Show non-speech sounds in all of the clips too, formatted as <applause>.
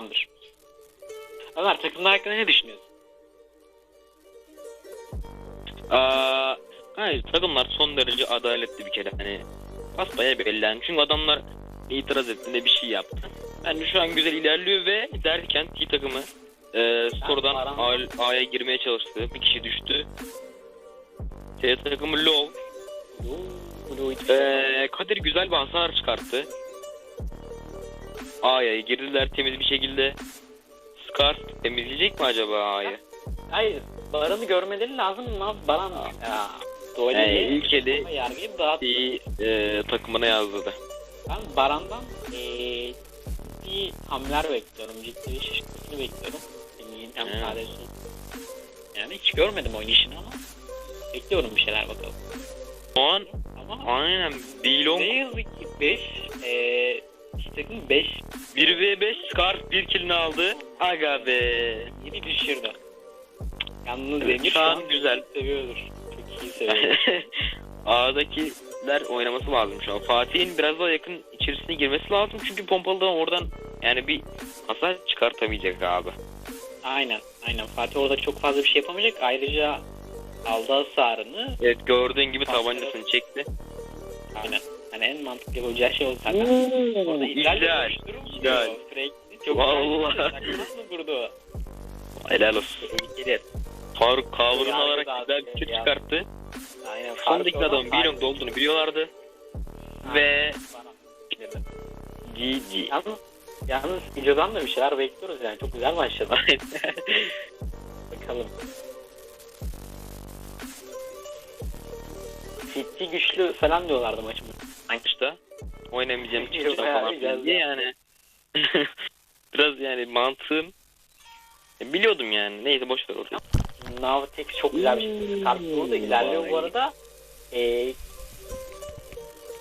Tamamdır. Ömer takımlar hakkında ne düşünüyorsun? Aa, hayır takımlar son derece adaletli bir kere. Hani basbaya belli. Yani çünkü adamlar itiraz ettiğinde bir şey yaptı. Yani şu an güzel ilerliyor ve derken T takımı e, A- A'ya girmeye çalıştı. Bir kişi düştü. T takımı low. Ee, Kadir güzel bir hasar çıkarttı. A'ya girdiler temiz bir şekilde. Scar temizleyecek mi acaba A'yı? Hayır, Baran'ı görmeleri lazım mı? Baran ya. Doğru Ee, değil. ilk eli Ama yargıyı. T e, takımına yazdı. Ben Baran'dan eee ciddi hamleler bekliyorum. Ciddi bir şaşırtmasını bekliyorum. Evet. sadece Yani hiç görmedim oynayışını ama bekliyorum bir şeyler bakalım. Şu an Ama aynen Bilong ne yazık ki 5 eee takım 5 1v5 Scar bir killini aldı. Aga be. yeni düşürdü. Yalnız Emir şu an güzel. seviyordur. Çok iyi seviyor. <laughs> A'dakiler oynaması lazım şu an. Fatih'in biraz daha yakın içerisine girmesi lazım çünkü pompalıdan oradan yani bir hasar çıkartamayacak abi. aynen. Aynen. Fatih orada çok fazla bir şey yapamayacak. Ayrıca aldığı hasarını Evet gördüğün gibi tabancasını çekti. aynen. Hani en mantıklı yapacağı şey oldu zaten. Orada İdeal. ideal çok Vallahi. vurdu? Helal olsun. Gelir. Faruk alarak da güzel bir ya. çıkarttı. Aynen. Sondaki Fark adamın olan Bilong olduğunu biliyorlardı. Fark. Ve. GG. Yalnız, yalnız videodan da bir şeyler bekliyoruz yani. Çok güzel başladı. <laughs> Bakalım. City güçlü falan diyorlardı maçımız. Maçta oynamayacağım Yok, çıkışta bayağı falan diye ya. yani. <laughs> Biraz yani mantığım biliyordum yani. Neyse boş ver orayı. Navtex çok güzel bir şey. Kart burada ilerliyor bu arada. Ee,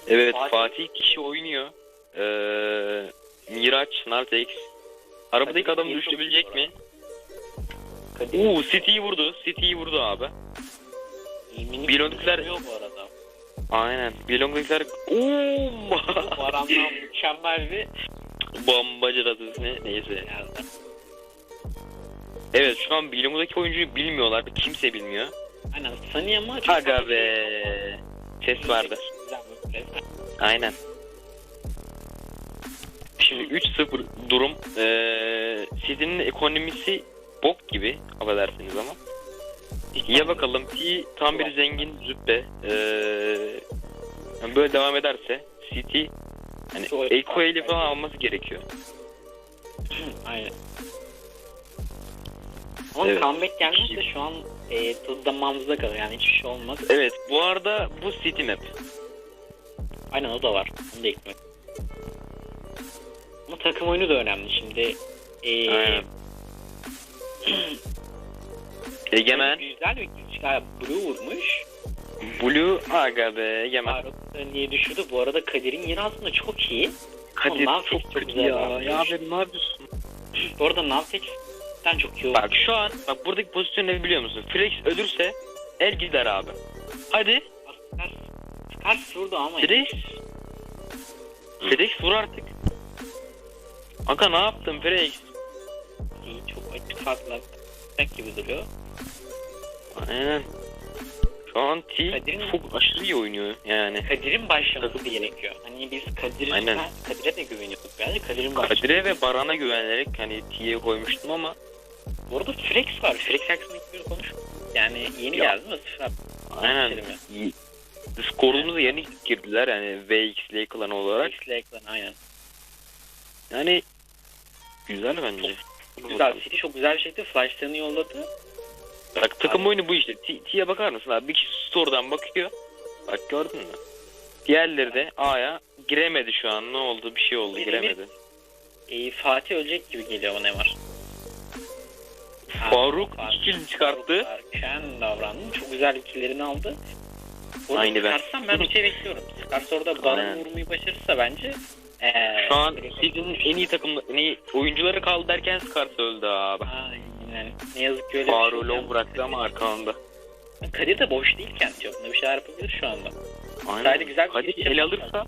Evet Fatih- Fatih kişi oynuyor. Ee, Miraç, Nartex. Arabadaki Kadir adam iyi düşürebilecek mi? Kadir Uuu City'yi vurdu. City'yi vurdu abi. minik Bilondakiler- duruyor bu arada. Aynen. Bilong'dakiler Uuu Baran'dan mükemmel bir Bombacı razısını neyse. Evet şu an Bilong'daki oyuncuyu bilmiyorlar. Kimse bilmiyor. Aynen Sunny ama çok Aga be. Ses vardı. Aynen. Şimdi 3-0 durum. Ee, City'nin ekonomisi bok gibi affedersiniz ama. Ya bakalım ki tam bir zengin züppe. Ee, böyle devam ederse City hani Eko eli falan alması gerekiyor. Aynen. Ama Evet. comeback gelmezse şu an e, tadı damağımızda kalır yani hiçbir şey olmaz. Evet bu arada bu City map. Aynen o da var. Onu da eklemek. Ama takım oyunu da önemli şimdi. E, Aynen. <clears throat> <clears throat> Egemen, Güzel bir güç. Ha, Blue vurmuş. Blue, aga be Egemen. Faruk niye düşürdü? Bu arada Kadir'in yeri aslında çok iyi. Kadir Ondan çok çok kötü güzel ya. yapmış. Ya abi ne yapıyorsun? Bu arada Navtex'ten çok iyi oldu. Bak şu an bak buradaki pozisyon ne biliyor musun? Flex ölürse el gider abi. Hadi Skars, Skars vurdu ama. Flex. Flex vur artık. Aga ne yaptın Flex? iyi, çok açık farklı tek gibi duruyor. Aynen. Şu an T Kadir'in- çok aşırı iyi oynuyor yani. Kadir'in başlaması gerekiyor. Hani biz Kadir'e Aynen. Kadir'e de güveniyorduk. Yani Kadir'in başlaması. Kadir'e ve Baran'a güvenerek hani T'ye koymuştum ama Bu arada Flex var. Flex hakkında hiçbir konuş. Yani yeni Ya. geldi mi? Sıfır. aynen ya. iyi. Skorumuza yeni girdiler yani VXL klanı olarak. Flex'le eklen aynen. Yani güzel bence. Güzel. City çok güzel bir şekilde flashlarını yolladı. Bak takım Abi. oyunu bu işte. T'ye bakar mısın abi? Bir kişi store'dan bakıyor. Bak gördün mü? Diğerleri de A'ya giremedi şu an. Ne oldu? Bir şey oldu. Benim- Giremedi. Ee, Fatih ölecek gibi geliyor bana var. Faruk iki kill çıkarttı. Erken davrandı. Çok güzel ikillerini aldı. Orada Aynı ben. Skars'tan ben bir şey bekliyorum. Skars orada Aynen. vurmayı başarırsa bence ee, Şu an sizin en iyi takım en iyi oyuncuları kaldı derken Skars öldü abi. Aynen. Ne yazık ki öyle bir şey low bıraktı ama arkaında. Kadir de boş değil kendi çapında. Bir şeyler yapabilir şu anda. Aynen. Sadece güzel bir Hadi giriş el alırsa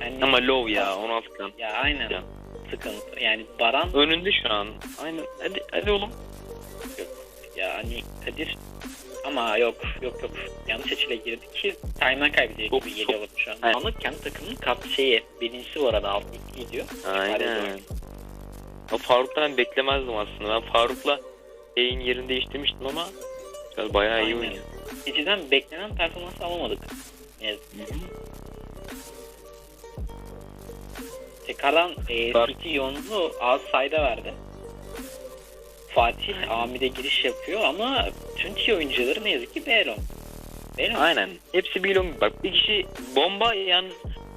Yani, ama low ya 16 kan. ya aynen. Ya. sıkıntı. Yani Baran Önünde şu an. Aynen. Hadi hadi oğlum. yani Kadir ama yok yok yok yanlış açıyla girdi ki time'dan kaybediyor gibi geliyor bana şu an. Aynen. Ama kendi takımının kap şeyi birincisi bu arada altı gidiyor. Aynen. O Faruk'tan beklemezdim aslında. Ben Faruk'la şeyin yerini değiştirmiştim ama bayağı iyi Aynen. oynuyor. City'den beklenen performansı alamadık. Ne yazık ki. Tekrardan e. City yoğunluğu az sayda verdi. Fatih Amide giriş yapıyor ama tüm T oyuncuları ne yazık ki Belon. Belon. Aynen. Hepsi bir long. Bak bir kişi bomba yani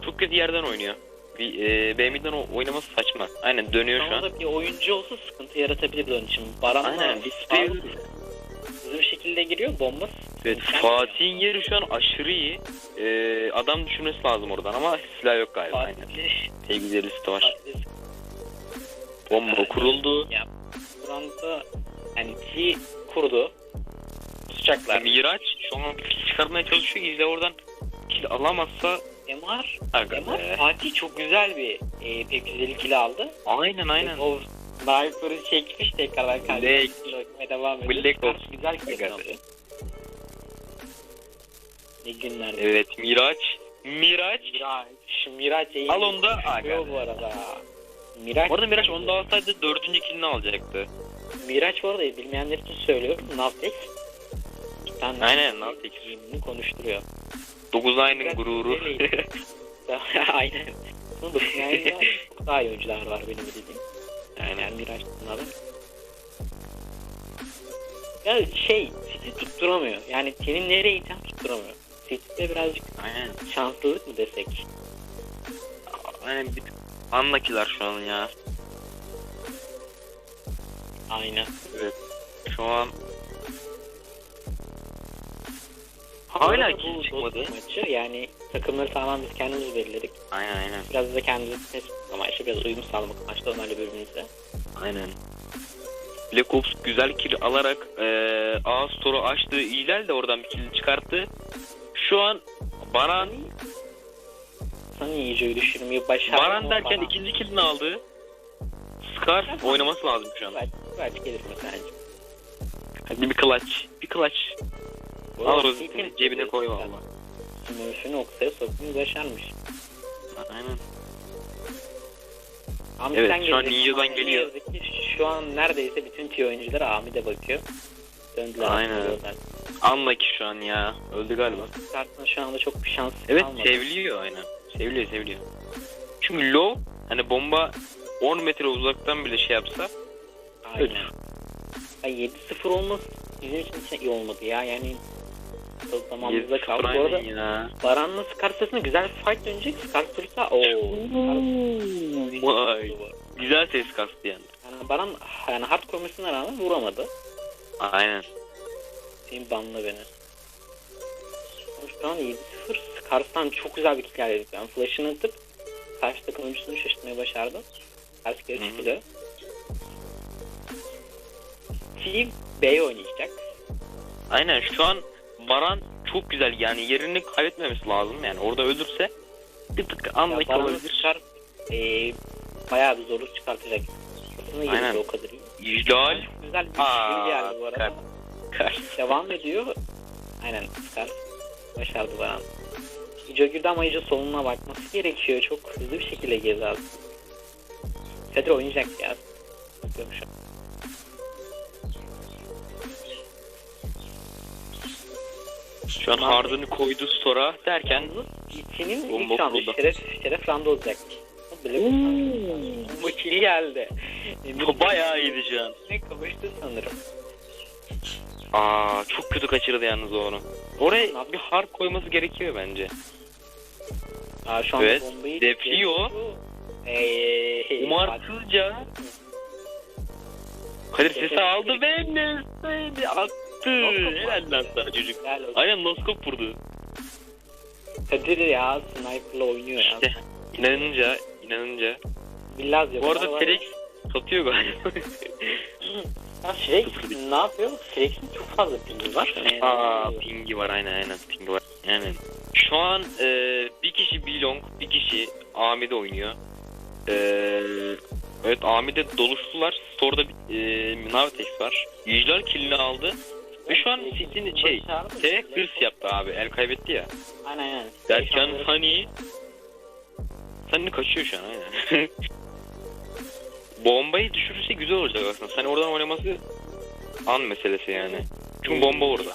çok kötü yerden oynuyor. Bir e, BM'den oynaması saçma. Aynen dönüyor şu an. Orada bir oyuncu olsa sıkıntı yaratabilir onun için. Baran'la Aynen. Spray hızlı bir şekilde giriyor. Bomba Evet. Fatih'in yeri şu an aşırı iyi. Ee, adam düşürmesi lazım oradan ama silah yok galiba. Aynen. Fatih, Sevgili listi var. Fatih Bomba kuruldu. Ya Kur'an'da yani T kurdu. Tutacaklar. Miraç şu an bir çıkarmaya çalışıyor. İzle oradan kill alamazsa MR be. Fatih çok güzel bir e, P250 kilo aldı. Aynen aynen. O sniper'ı çekmiş tekrardan Black. karşısına bakmaya devam ediyor. Black Ops. Güzel alıyor. Ne günlerde. Evet Miraç. Miraç. Miraç. Miraç. Al onu da. Çıkıyor Aga bu arada. Miraç. Bu arada Miraç onu da alsaydı dördüncü killini alacaktı. Miraç bu arada bilmeyenler için söylüyorum. Navtex. Tane Aynen, Navtex. konuşturuyor. 9 ayının gururu. <laughs> Aynen. Bunu da <laughs> çok daha iyi oyuncular var benim dediğim. Aynen. Yani Miraç bunların. Ya şey, City tutturamıyor. Yani T'nin nereye iten tutturamıyor. City'de birazcık Aynen. şanslılık mı desek? Aynen bir tık anlakiler şu an ya. Aynen. Şu an hala bu çıkmadı. Dostluk Maçı yani takımları tamamen biz kendimiz belirledik. Aynen aynen. Biraz da kendimizi test amaçlı biraz uyum sağlamak amaçlı onlarla birbirimize. Aynen. Black Ops güzel kill alarak eee A store'u açtı. İhlal de oradan bir kill çıkarttı. Şu an Baran Sana iyice düşürmeyi başardı. Baran derken ikinci killini aldı. Scarf oynaması lazım şu an. Belki gelir mi sence? Hadi bir clutch. Bir clutch. Al Steven- cebine koy valla. Smurf'ünü Oksa'ya sokmayı başarmış. Aynen. Ahmet'ten Evet, şu an Ninja'dan geliyor. ki şu an neredeyse bütün T oyuncuları Ahmet'e bakıyor. Döndüler. Aynen. aslında. Unlucky şu an ya. Öldü galiba. Kartın şu anda çok bir şans Evet kalmadı. seviliyor aynen. Seviliyor seviliyor. Çünkü low hani bomba 10 metre uzaktan bile şey yapsa Aynen. Ya 7-0 olması bizim için hiç iyi olmadı ya. Yani zamanımızda 7-0 kaldı. Bu arada ya. Baran'la Scar sırasında güzel bir fight dönecek. Scar sırasında ooo. Vay. Güzel ses kastı yani. Yani Baran yani hard koymasına rağmen vuramadı. Aynen. Senin banla beni. Şu an 7-0 Scars'tan çok güzel bir kick yedik. Ben flash'ını atıp karşı takım oyuncusunu şaşırtmayı başardım. Ters geri çıktı. Team B oynayacak. Aynen şu an Baran çok güzel yani yerini kaybetmemesi lazım yani orada ölürse tık unlucky Baran'ı olabilir. Scar e, bayağı bir zorluk çıkartacak. Aslında Aynen. o kadar iyi. İhlal. Güzel bir skill geldi bu arada. Scar. Scar. Devam ediyor. Aynen Scar başardı Baran. Girdi ama iyice soluna bakması gerekiyor. Çok hızlı bir şekilde gezi aldı. Kadir oynayacak ya. Bakıyorum şu an. Şu an hardını koydu store'a derken Bomba ilk roundu şeref, şeref roundu olacak. Bu kill geldi. bu bayağı iyiydi şu an. Ne kavuştu sanırım. Aa çok kötü kaçırdı yalnız onu. Oraya bir hard koyması gerekiyor bence. Aa, şu anda Evet, bombayı defliyor. Eee, Umarsızca Kadir sesi aldı ve nesneydi attı. Helal lan sana çocuk. Aynen noskop vurdu. Kadir ya sniper'la oynuyor ya. İşte inanınca inanınca. Billaz Bu arada Felix satıyor galiba. <laughs> Ya Felix ne yapıyor? Felix'in çok fazla pingi var. Aa pingi var aynen aynen pingi var. Yani şu an e, bir kişi Bilong bir kişi Ahmet'e oynuyor. E, Evet Ahmet'e doluştular. Store'da e, Navtex var. İclal killini aldı. Ve şu an City'nin şey. T hırs yaptı abi. El kaybetti ya. Aynen aynen. Derken Sunny Sunny kaçıyor şu an aynen. <laughs> Bombayı düşürürse güzel olacak aslında. Sunny oradan oynaması an meselesi yani. Çünkü bomba orada.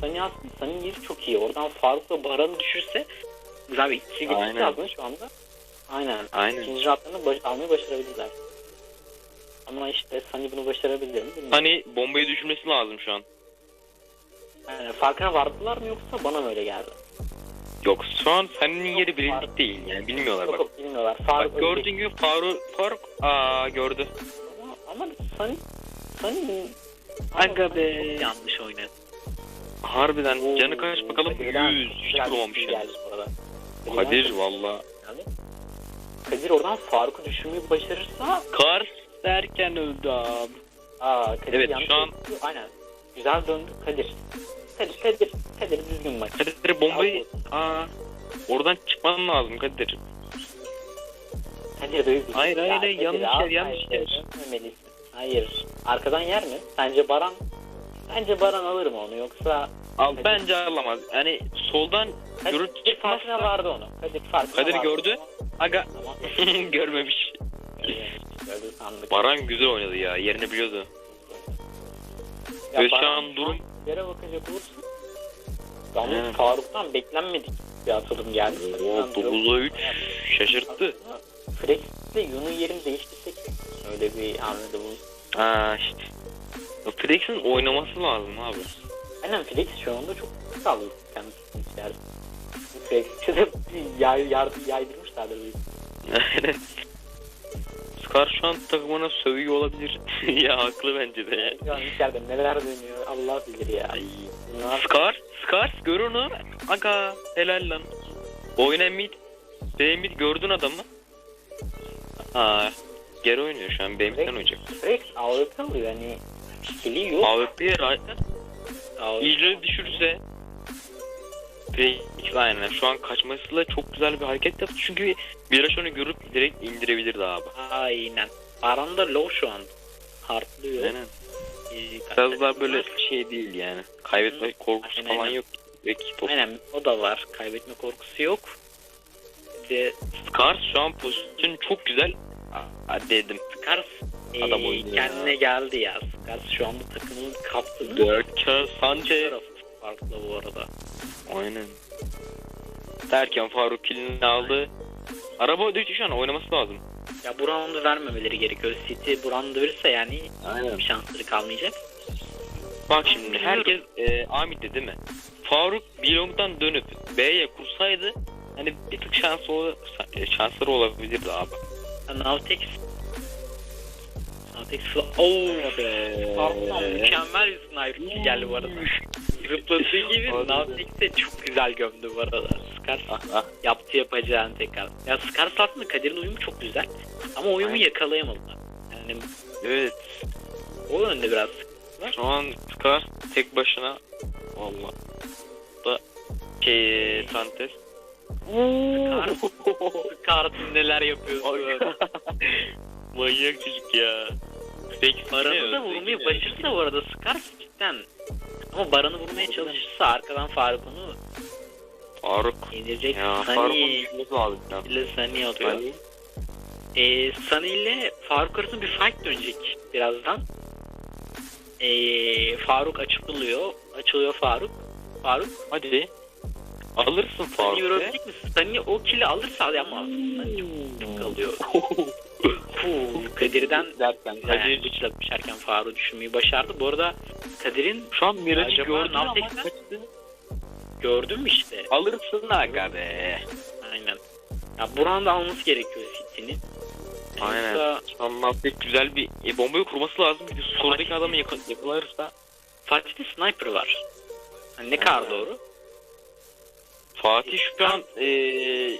Sani aslında Sani'nin yeri çok iyi. Oradan Faruk'la Baran'ı düşürse güzel bir ikisi geçti aslında şu anda. Aynen. Aynen. İkinci roundlarını baş- almayı başarabilirler. Ama işte Sani bunu başarabilir mi. Sunny bombayı düşürmesi lazım şu an. Yani farkına vardılar mı yoksa bana mı öyle geldi? Yok şu an Yok, yeri bilindik Faruk- değil yani bilmiyorlar bak. yok bilmiyorlar. Faruk Bak gördüğün gibi Faruk Faruk aa gördü. Ama, ama Sani Sani Aga be. yanlış oynadı. Harbiden Oo, canı kaç bakalım Kadir'den 100 hiç şey yani. Kadir valla. Yani Kadir oradan Faruk'u düşürmeyi başarırsa Kars derken öldü abi. Aa Kadir Evet, yanlış şu an-. Aynen. Güzel döndü Kadir. Kadir Kadir Kadir düzgün bak. Kadir bombayı aa oradan çıkman lazım Kadir. Kadir bir Hayır, hayır, hayır, yanlış yer, yanlış yer. Hayır. Arkadan yer mi? Sence Baran Bence Baran alır mı onu yoksa Al Kadir- bence alamaz. Yani soldan Kadir farkına çıkmazsa vardı onu. Kadir farkına Kadir vardı. gördü. aga Tamam. <laughs> görmemiş. Gördü sandık. Baran güzel oynadı ya yerini biliyordu. Ya Ve şu an durum- Yere bakacak olursun. Yalnız Evet. Faruk'tan beklenmedik bir atılım geldi. Oo 9'a 3 şaşırttı. Flex'le Yun'un yerini değiştirsek öyle bir hamlede bulun. Aa işte. Flex'in oynaması lazım abi. Aynen Flex şu anda çok sağlıklı kendisini içeride. Flex'e de bir yay, yardım yaydırmışlardır. <laughs> Aynen. Scar şu an takımına sövüyor olabilir. <laughs> ya haklı bence de yani. Şu an içeride neler dönüyor Allah bilir ya. Ay. Scar, Scar gör onu. Aga helal lan. Oyna mid. B mid gördün adamı. Aa, geri oynuyor şu an. B mid'den oynayacak. Flex AWP alıyor yani. Skill'i yok. AWP'ye right. AWP. İyice Peki aynen şu an kaçmasıyla çok güzel bir hareket yaptı çünkü Miraç onu görüp direkt indirebilirdi abi. Aynen. Baran da low şu an. Hartlıyor. Aynen. Ee, Biraz daha böyle şey değil yani. Kaybetme korkusu Aynen, falan aynen. yok. Direkt top. Aynen o da var. Kaybetme korkusu yok. De Scars şu an pozisyon çok güzel. Aa, dedim. Skars e, Adam oynuyor kendine ya. geldi ya. Skars şu anda takımın kaptanı. 4K Sanchez. Farklı bu arada. Aynen. Derken Faruk kilini aldı. Araba düştü şu an oynaması lazım. Ya bu roundu vermemeleri gerekiyor. City bu roundu verirse yani Aynen. bir şansları kalmayacak. Bak şimdi herkes e, Amit'te değil mi? Faruk Bilong'dan dönüp B'ye kursaydı hani bir tık şansı ol e, şansları olabilirdi abi. Navtex Navtex Ooo be. Farklı mükemmel bir sniper geldi bu arada. Zıpladığı gibi Hadi. Navtex'e çok güzel gömdü bu arada. Skars ah. yaptı yapacağını tekrar. Ya Skars aslında Kadir'in uyumu çok güzel. Ama uyumu Aynen. yakalayamadılar. Yani Evet. o yönde biraz Şu an Scar tek başına valla da şey Santes. Skars'ın neler yapıyorsun. Manyak çocuk ya. Peki Baran'ı da vurmayı başarırsa bu arada Skars cidden. Ama Baran'ı vurmaya çalışırsa arkadan Faruk onu Faruk. indirecek. Ya Faruk'un Sunny düşmesi lazım. ya. ile Sunny atıyor. Sunny. Ee, Sunny ile Faruk arasında bir fight dönecek birazdan. Ee, Faruk açılıyor. Açılıyor Faruk. Faruk. Hadi. Alırsın Sunny Faruk'u. görebilecek misin? Sunny o kill'i alırsa alamaz. Sunny çok çabuk alıyor. <laughs> Kadir'den derken yani Kadir bıçla düşerken Faruk'u düşürmeyi başardı. Bu arada Kadir'in şu an Miraç'ı gördün ama kaçtı. gördün mü işte? Alırsın aga be. Aynen. Ya Buran da alması gerekiyor City'nin. Aynen. Yoksa Şu an Navtex güzel bir e, bombayı kurması lazım. Bir Fatih- adamı yakal yakalarsa Fatih'te sniper var. Hani ne kadar doğru? Fatih şu an eee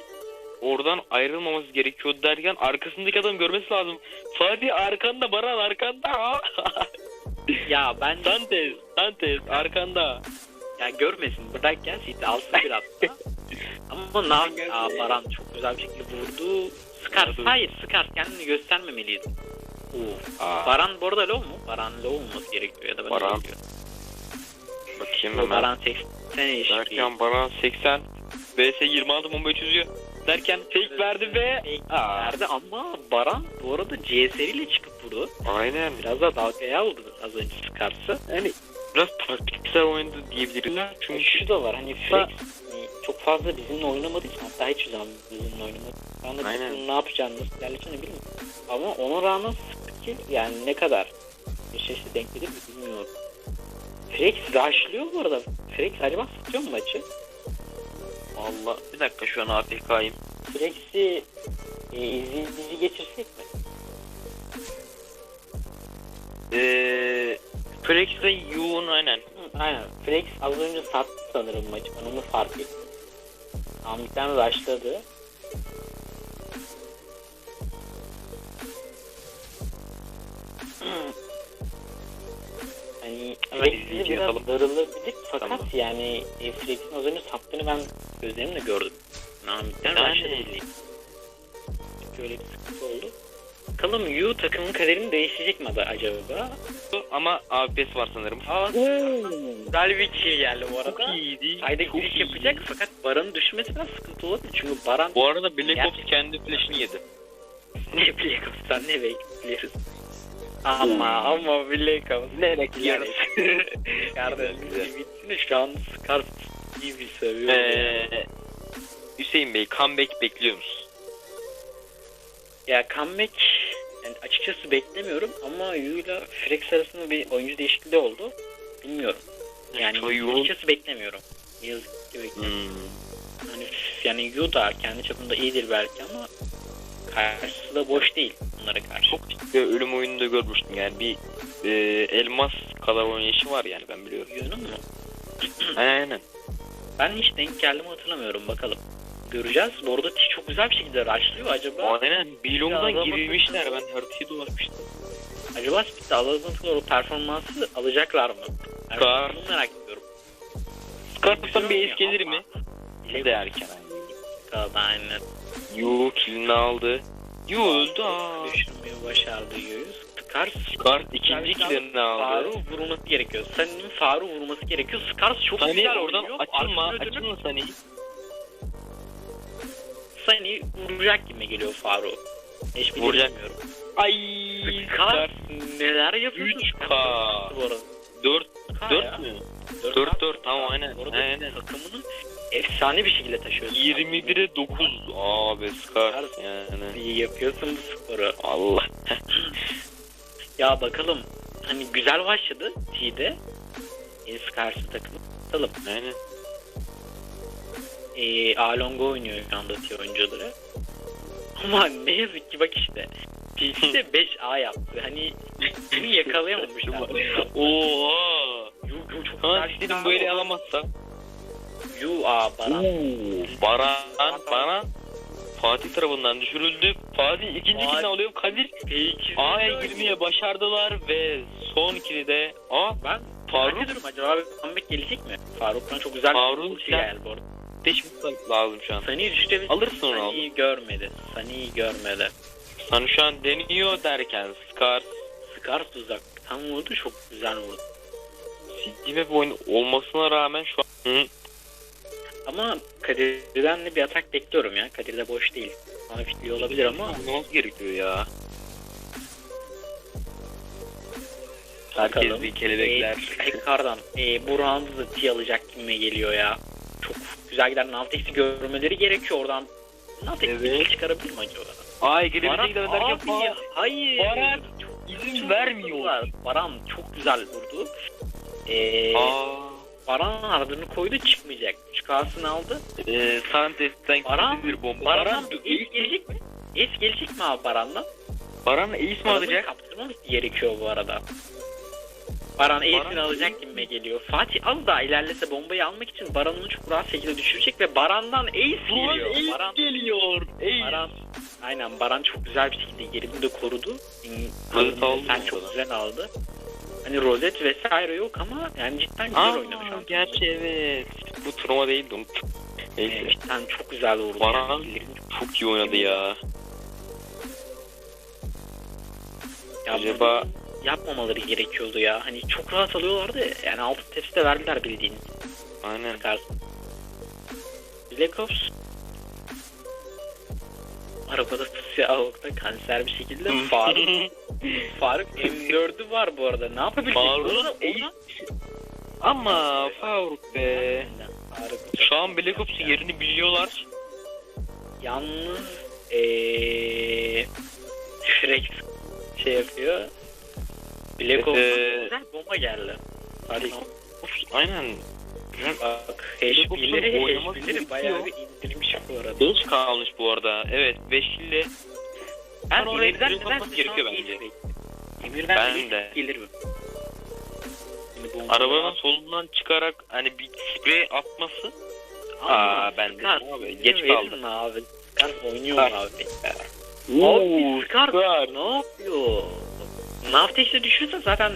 oradan ayrılmaması gerekiyor derken arkasındaki adam görmesi lazım. Fatih arkanda Baran arkanda. <laughs> Ya ben Santes, Santes arkanda. ya görmesin bırak gel City alsın biraz da. <laughs> Ama Nav Aa, Baran çok güzel bir şekilde vurdu. Skars hayır Skars kendini göstermemeliydi. Uf. Aa, Baran bu arada low mu? Baran low olması gerekiyor ya da ben Baran. bakayım hemen. Baran 80 eşit Derken Baran 80 VS 26 bombayı çözüyor. Derken fake verdi ve Aa. verdi ama Baran bu arada CSR ile çıkıp vurdu. aynen Biraz da dalgaya aldı az önce Skars'ı. yani biraz taktiksel oynadı diyebiliriz. Çünkü Çünkü şu da var hani Flex çok fazla bizimle oynamadığı için hatta hiç zaman bizimle oynamadı. Ben de Aynen. ne yapacağını nasıl ilerleyeceğini bilmiyorum. Ama ona rağmen skill yani ne kadar eşleşti denk gelir mi bilmiyorum. Flex rushlıyor bu arada. Flex acaba sıkıyor mu maçı? Allah bir dakika şu an AFK'yim. Flex'i e, izleyici geçirsek mi? Eee Flex'le Yu'un aynen. Hı, aynen. Flex az önce sattı sanırım maçı. Ben onu fark ettim. Ahmet'ten rushladı. Flex'i biraz yapalım. darılabilir fakat Tamam. yani e, Flex'in az önce sattığını ben gözlerimle gördüm. Ahmet'ten Yani-. Böyle bir sıkıntı oldu. Bakalım Yu takımın kaderini değişecek mi acaba? Ama AWP'si var sanırım. Aa, güzel bir kill geldi bu Çok arada. iyiydi. Sayda çok giriş yapacak fakat Baran'ın düşmesi biraz sıkıntı olabilir. Çünkü Baran Bu arada Black Ops kendi flash'ını yedi. <laughs> ne Black Ops'tan ne bekliyoruz. Ama ama Black Ops Ne bekliyoruz? Kardeşim <laughs> bitsin şu an Scarf gibi seviyorum. Ee, Hüseyin Bey comeback bekliyor musun? Ya comeback yani açıkçası beklemiyorum ama Yu ile Frex arasında bir oyuncu değişikliği oldu. Bilmiyorum. Yani Yu- açıkçası beklemiyorum. Yazık ki beklemiyorum. Hmm. Hani yani Yu da kendi çapında iyidir belki ama karşısı da boş değil bunlara karşı. Çok ciddi ölüm oyununda görmüştüm yani bir e, elmas kadar oynayışı var yani ben biliyorum. Yu'nun mu? <clears throat> Aynen. Ben hiç denk geldim hatırlamıyorum bakalım. Göreceğiz. Bu arada çok güzel bir şekilde rushlıyor. Acaba Aynen Bilong'dan girmişler ben haritayı dolaşmıştım. acaba Speed'de alıntılar o performansı alacaklar mı? Kar. bunu merak ediyorum. Scarpus'tan bir ace gelir mi? Bile de erken. kaldı aynen. Yu killini aldı. Yu öldü aa. Düşürmeyi başardı Yu'yu. Skars Scar ikinci killini aldı. Faruk vurması gerekiyor. Senin Faruk vurması gerekiyor. Skars çok Sani güzel oradan oynuyor. açılma açılma Sani. Sani vuracak gibi geliyor Faruk. Hiç Vuracak. bilmiyorum. Ay Skars neler yapıyorsun? 3K. Bu arada. 4 4 4 mü? 4 4 tamam aynen. Bu arada Aynen. takımını efsane bir şekilde taşıyorsun. 21'e 9 abi Scar yani. İyi yapıyorsun bu sporu. Allah. <laughs> Ya bakalım. Hani güzel başladı T'de. E, Scars'ın takımı. Bakalım. Aynen. E, Alongo oynuyor şu anda T oyuncuları. Ama ne yazık ki bak işte. TC'de 5A <laughs> yaptı. Hani bunu yakalayamamışlar. Oha. Yu, yu çok Ha dedim böyle alamazsa. Yu A Baran. Baran, Baran Fatih tarafından düşürüldü. Fatih ikinci Fatih. killini alıyor. Kadir P2'de A'ya girmeye başardılar ve son killi de A Ben Faruk? merak ediyorum acaba comeback gelecek mi? Faruk'tan çok güzel Faruk bir şey geldi bu arada. değişmek lazım şu an. Sani düştü. Alırsın onu Sani'yi görmedi. Sani'yi görmedi. Sana şu an deniyor derken Scar Scarf uzak. Tam vurdu çok güzel vurdu. CD Web oyunu olmasına rağmen şu an Hı, Ama Kadir'den de bir atak bekliyorum ya. Kadir de boş değil. Bana fitliyor olabilir ama olması gerekiyor ya. Herkes bir kelebekler. Ee, tekrardan e, bu roundu da T alacak gibi geliyor ya. Çok güzel giden Naltex'i görmeleri gerekiyor oradan. Naltex Evet. çıkarabilir mi acaba? Ay Baran, gidelim derken ya, hayır. Baran izin vermiyor. Baran çok güzel vurdu. Ee, Aa. Baran ardını koydu çıkmayacak. Çıkarsın aldı. Eee Santes'ten Baran- bir bomba. Baran, bir ace gelecek mi? Ace gelecek mi abi Baran'dan? Baran ace mi alacak? kaptırmamız gerekiyor bu arada. Baran ace'ini Baran- alacak gibi geliyor. Fatih az daha ilerlese bombayı almak için Baran'ı çok rahat şekilde düşürecek ve Baran'dan ace Ulan geliyor. ace Baran, geliyor. Ace. Baran, aynen Baran çok güzel bir şekilde yerini de korudu. Sen çok güzel aldı. Hani rozet vesaire yok ama yani cidden güzel Aa, oynamış. Gerçi evet. Bu turnuva değildi unuttum. Neyse. Evet, cidden çok güzel vurdu. Baran yani. çok iyi oynadı ya. ya Acaba yapmamaları gerekiyordu ya. Hani çok rahat alıyorlardı. Yani altı tepside verdiler bildiğin. Aynen. Bakarsın. Black Ops arabada <laughs> siyah kanser bir şekilde <laughs> bağırdı. Faruk M4'ü var bu arada. Ne yapabilecek? Faruk iyi. Ama Faruk be. Faruk. Şu an Black Ops'un yerini biliyorlar. Yalnız eee Shrek şey yapıyor. Black Ops'tan Ee, güzel bomba geldi. Hadi Ops, aynen. Bak Ops'un HP'leri HP'leri bayağı bir indirmiş bu arada. Genç kalmış bu arada. Evet 5 ile Ben oraya neden atması gerekiyor bence. Emir'den Ben de. gelir mi? Arabanın solundan çıkarak hani bir sprey atması. Aa, ben de abi, geç kaldım. Abi. Scar oynuyor Scar. abi. Oo, Abi Scar ne yapıyor? Navtex'e düşürse zaten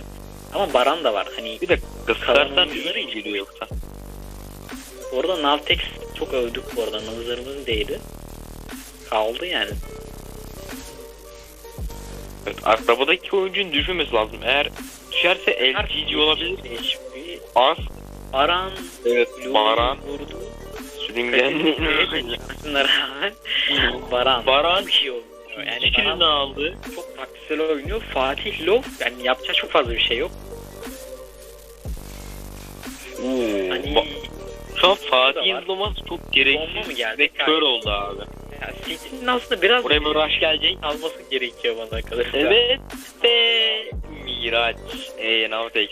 ama Baran da var. Hani Bir Kalan Scar'dan mi geliyor yoksa? orada Navtex çok övdük bu arada. Nazarımız değdi. Kaldı yani. Evet, arabadaki oyuncunun düşmemesi lazım. Eğer düşerse LGG olabilir. HP. Az. Baran Evet. Baran. vurdu. Sürüngen. Kaçınmasına <laughs> rağmen <laughs> Baran. Baran çok iyi oynuyor. Yani İki kilini Baran aldı. çok taktiksel oynuyor. Fatih Lov yani yapacağı çok fazla bir şey yok. Oo. Hani Şu an çok Bomba mı gereksiz geldi? ve kör oldu abi. Ya, City'nin aslında biraz Buraya bir rush gelecek. alması gerekiyor bana kalırsa. Evet de Miraç. Eee Navtex.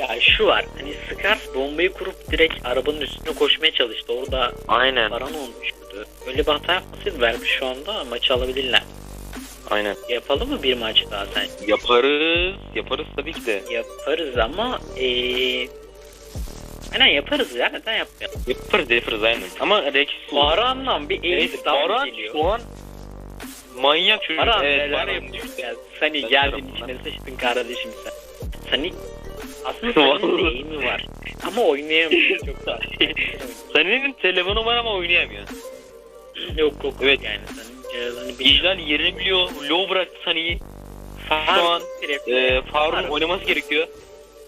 Ya şu var hani Scars bombayı kurup direkt arabanın üstüne koşmaya çalıştı. Orada Aynen. Baran olmuştu. Öyle bir hata yapmasaydı vermiş şu anda maçı alabilirler. Aynen. Yapalım mı bir maç daha sen? Yaparız. Yaparız tabii ki de. Yaparız ama eee Aynen yaparız ya neden yapmayalım? Yaparız yaparız aynen. Ama Rex Baran'la bir Ace daha Baran geliyor. şu an manyak çocuk. Baran evet, neler Baran. yapıyor ya? Sani Ben geldin tarafından. içine sıçtın kardeşim sen. Sani aslında <laughs> iyi mi var? Ama oynayamıyor çok da. <laughs> Senin telefonu var ama oynayamıyor. yok yok Evet. yani bir İclal yerini biliyor. Low bıraktı Sani'yi. Faruk Şu an direkt- Ee, Faruk'un Faruk. oynaması gerekiyor.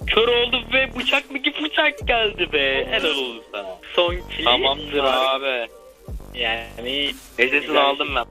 Kör oldu ve bıçak mı ki bıçak geldi be. Helal olsun sana. son kili Tamamdır abi. Yani Güzel. aldım ben.